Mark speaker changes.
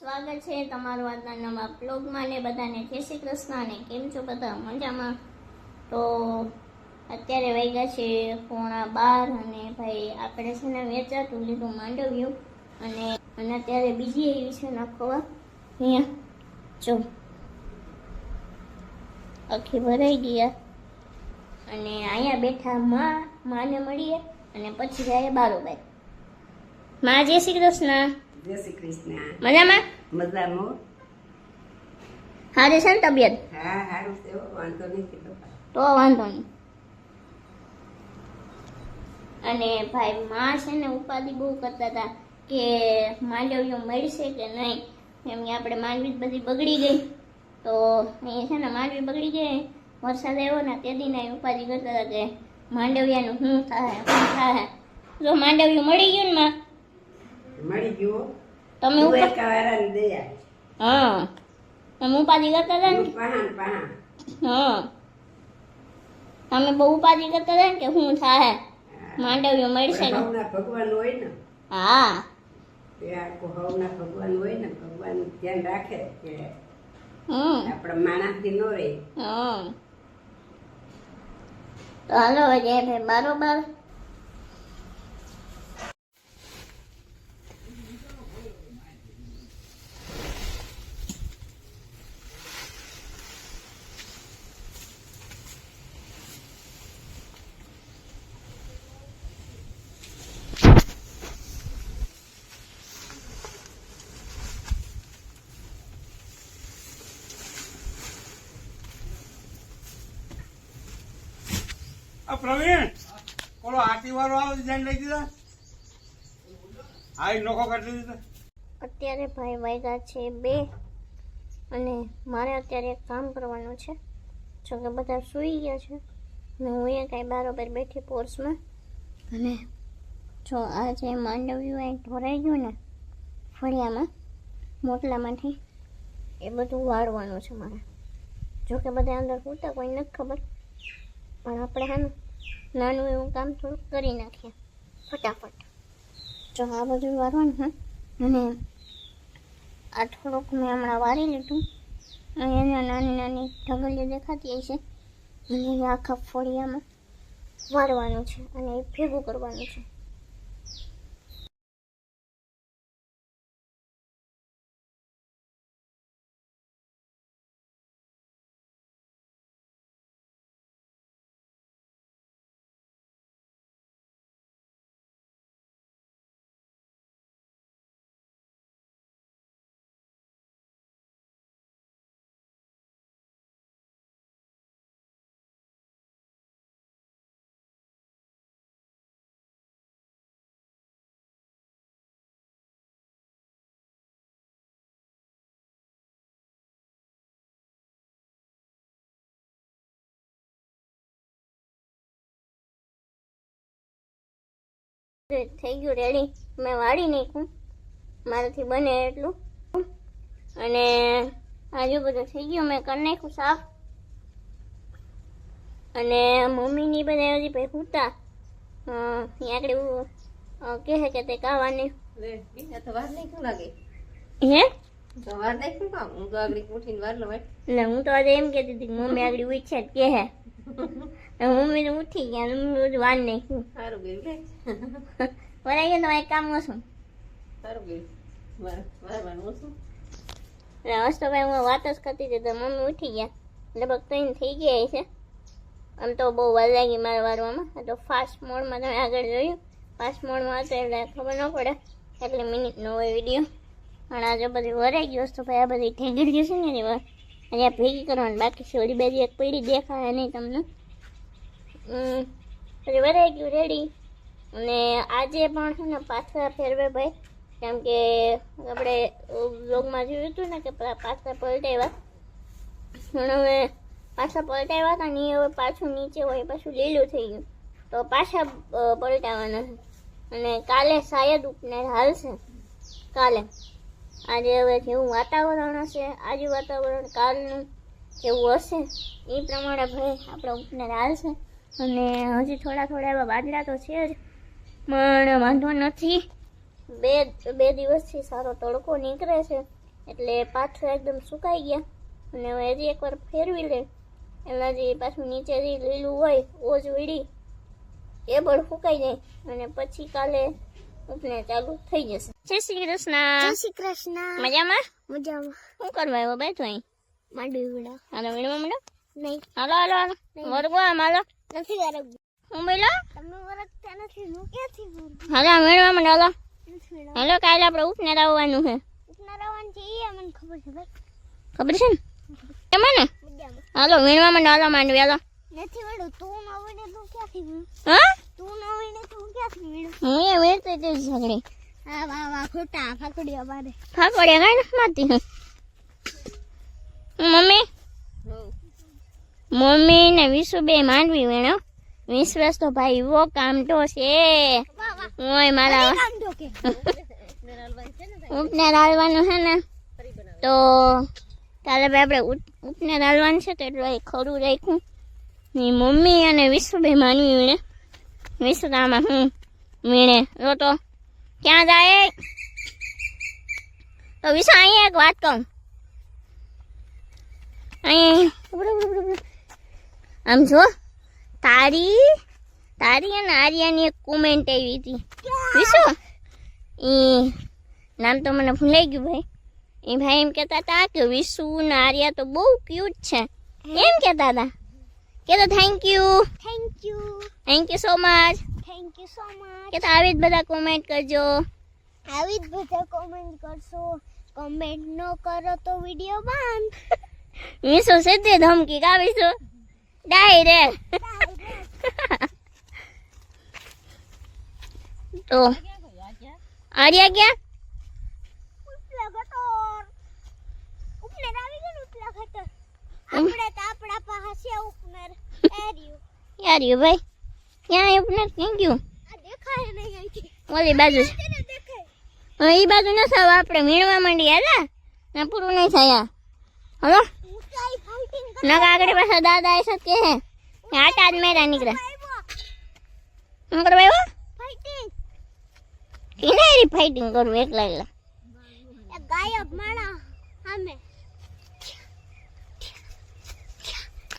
Speaker 1: સ્વાગત છે તમારું આજના નવા બ્લોગમાં ને બધાને જય શ્રી કૃષ્ણ અને કેમ છો બધા? મજામાં? તો અત્યારે વાગ્યા છે પોણા બાર અને ભાઈ આપણે છે ને વેચાતું લીધું માંડવ્યું અને અને અત્યારે બીજી એવી છે નાખવા અહીંયા. જો. આખી ભરાઈ ગયા અને અહીંયા બેઠા માં, માને મળીએ અને પછી જાય બારોબાર. માં જય શ્રી કૃષ્ણ.
Speaker 2: જય શ્રી કૃષ્ણ.
Speaker 1: મજામાં?
Speaker 2: મજામાં
Speaker 1: હારે છે ને તબિયત?
Speaker 2: હા સારું છે વાંધો નહીં
Speaker 1: તો વાંધો નહીં. અને ભાઈ માં છે ને ઉપાધિ બહુ કરતા હતા કે માંડવીઓ મળશે કે નહીં એમ કે આપણે માંડવી બધી બગડી ગઈ. તો અહીંયા છે ને માંડવી બગડી ગઈ વરસાદ આવ્યો ને તે દિને ઉપાધિ કરતા હતા કે માંડવિયાનું શું થાય શું થાય. જો માંડવ્યું મળી ગયું ને માં
Speaker 2: મળી ગયો.
Speaker 1: તમે હું
Speaker 2: એક વારાને દયા
Speaker 1: હા. તમે ઉપાધિ કરતા હતા ને?
Speaker 2: પહાણ પહાણ.
Speaker 1: હા. તમે બહુ ઉપાધિ કરતા હતા ને કે શું થાય? માંડવ્યો મળશે
Speaker 2: ને? ભગવાન હોય ને.
Speaker 1: હા.
Speaker 2: એ આખું હવના ભગવાન હોય ને ભગવાન ધ્યાન રાખે કે
Speaker 1: હમ.
Speaker 2: આપણે માણસથી ન રહે.
Speaker 1: તો હાલો જે બારોબાર.
Speaker 3: પ્રવીણ બોલો આટી વાળો આવો ધ્યાન લઈ દીધા હા નોખો કાઢી દીધા
Speaker 1: અત્યારે ભાઈ વાગ્યા છે બે અને મારે અત્યારે એક કામ કરવાનું છે. જો કે બધા સૂઈ ગયા છે અને હું અહીંયા કાંઈ બારોબાર બેઠી પોર્સમાં. અને જો આ જે માંડવ્યું અહીં ઢોરાઈ ગયું ને ફળિયામાં, મોટલામાંથી, એ બધું વાળવાનું છે મારે. જો કે બધા અંદર પૂરતા કોઈ નથી ખબર. પણ આપણે હા નાનું એવું કામ થોડુંક કરી નાખીએ. ફટાફટ. જો આ બધું વારવાનું હા અને આ થોડુંક મેં હમણાં વારી લીધું. અહીંયા નાની નાની ઢગલીઓ દેખાતી હશે અને આખા ફળિયામાં વાળવાનું છે અને એ ભેગું કરવાનું છે. થઈ ગયું રેડી મેં વાળી નાખ્યું. મારાથી બને એટલું. અને આજુ બધું થઈ ગયું. મેં કરી નાખ્યું સાફ અને મમ્મીની બધા હજી ભાઈ હુતા. આગળ એવું કહે કે તે કાવાની હું?
Speaker 4: તો
Speaker 1: આજે એમ કેતી હતી મમ્મી આગળ ઉઠશે કે હે મમ્મી તો ઉઠી ગયા બધું વાર નાખ્યું.
Speaker 4: સારું ગયું લે
Speaker 1: વરાઈ ગયું તો એક કામ શું
Speaker 4: સારું ગયું.
Speaker 1: એટલે હસ્તભાઈ હું વાત જ કરતી હતી તો મમ્મી ઉઠી ગયા. લગભગ ત્રણ થઈ ગયા છે. આમ તો બહુ વાર લાગી મારે વારવામાં. તો ફાસ્ટ મોડમાં તમે આગળ જોયું. ફાસ્ટ મોડમાં હતો એટલે ખબર ન પડે. એટલે મિનિટનો હોય વીડિયો પણ આજે બધી વરાઈ ગયો તો ભાઈ આ બધી ઠેગડી ગયું છે ને એની વાર. અહીંયા ભેગી કરવાની, બાકી છે ઓલી બેજી એક પીડી દેખાય નહીં તમને. પછી વરાઈ ગયું રેડી અને આજે પણ છે ને પાછા ફેરવે ભાઈ. કેમ કે આપણે બ્લોગમાં જોયું હતું ને કે પા- પાછા પલટાવ્યા. પણ હવે પાછા પલટાવ્યા હતા ને હવે પાછું નીચે હોય, પાછું લીલું થઈ ગયું. તો પાછા પલટાવવાના અને કાલે શાયદ ઉપનેર હાલશે. કાલે. આજે હવે જેવું વાતાવરણ હશે, આજે વાતાવરણ કાલનું જેવું હશે, એ પ્રમાણે ભાઈ આપણા ઉપનેર હાલશે અને હજી થોડા થોડા એવા બાદલા તો છે જ, પણ વાંધો નથી. બે બે દિવસથી સારો તડકો નીકળે છે, એટલે પાછું એકદમ સુકાઈ ગયા. અને હવે હજી એકવાર ફેરવી લે. એમાં જે પાછું નીચે જે લીલું હોય, ઓજ વીડી, એ પણ સુકાઈ જાય. અને પછી કાલે ઉપને ચાલુ થઈ જશે. જય શ્રી કૃષ્ણ.
Speaker 5: શ્રી કૃષ્ણ.
Speaker 1: મજામાં?
Speaker 5: મજામાં.
Speaker 1: શું કરવા આવ્યો બેઠો અહીં?
Speaker 5: માંડવી
Speaker 1: હાલો વીણવા માંડો?
Speaker 5: નહીં.
Speaker 1: હાલો હાલો હાલો. વર્ગો આમ હાલો.
Speaker 5: નથી વરગ
Speaker 1: હું બોલો
Speaker 5: તમે વરગતા નથી હું ક્યાંથી વરગ
Speaker 1: હાલો વીણવા માંડો હાલો. હાલો કાલે આપણે ઉપને આવવાનું છે.
Speaker 5: ઉપને રવાન છે એ મને ખબર છે ભાઈ.
Speaker 1: ખબર છે ને? હાલો વીણવા માંડો હાલો માંડવી હાલો.
Speaker 5: નથી વિડું તું ન તું ક્યાંથી
Speaker 1: હા?
Speaker 5: તું ન વિડે તું ક્યાંથી વિડું
Speaker 1: હું એ વીણતી હતી સગડી
Speaker 5: હા વાહ વાહ ખોટા ફાકડીઓ મારે
Speaker 1: ફાફડિયા કઈ નથી મારતી હું મમ્મી મમ્મી ને વિશુ બે માંડવી વીણો. વિશ્વાસ તો ભાઈ એવો કામ તો છે ઓય મારા
Speaker 5: કામ તો કે?
Speaker 1: ઉપને રાળવાનું છે ને તો તારે ભાઈ આપણે ઉપ- ઉપને રાલવાનું છે તો એટલું ખરું રાખ્યું. ને મમ્મી અને વિશ્વભાઈ માનવી વીણે. વિશ્વતામાં હું મીણે રો તો. ક્યાં જાય? તો વિશા અહીંયા એક વાત કહું. અહીં. આમ જો તારી તારી અને આર્યાની એક કોમેન્ટ આવી હતી. વિશુ? એ નામ તો મને ભૂલાઈ ગયું ભાઈ. એ ભાઈ એમ કહેતા હતા કે વિશુ ને આર્યા તો બહુ ક્યુટ છે. એમ કહેતા હતા. કે તો thank you
Speaker 5: thank you
Speaker 1: thank you so much
Speaker 5: thank you so much
Speaker 1: કે તો આવી જ બધા કોમેન્ટ કરજો.
Speaker 5: આવી જ બધા કોમેન્ટ કરશો. કોમેન્ટ ન કરો તો વીડિયો બંધ.
Speaker 1: શું સીધી ધમકી કાવીશું વિશુ ડાયરેક્ટ તો આર્યા ક્યાં
Speaker 5: ઉપલા ગટર ઉપનેર આવી ગયું ને ઉપલા ગટર આપણે તો આપણા પાસે છે ઉપનેર એર્યું
Speaker 1: યાર યુ ભાઈ ક્યાં ઉપને થેન્ક યુ
Speaker 5: આ દેખાય નહીં અહીંથી
Speaker 1: ઓલી બાજુ છે
Speaker 5: તેને દેખાય
Speaker 1: હવે એ બાજુ ન થાવ આપણે વીણવા માંડીએ હાલા ના પૂરું નહીં થયા હલો
Speaker 5: ઊંચાઈ ફાઇટિંગ
Speaker 1: નકા આગળ પાછા દાદા એ કે હે કે આટા જ મેરા નીકળે શું કરવા આવ્યો
Speaker 5: ફાઇટિંગ
Speaker 1: કિનારી ફાઇટિંગ કરવું એકલા એકલા
Speaker 5: એ ગાયબ માણા સામે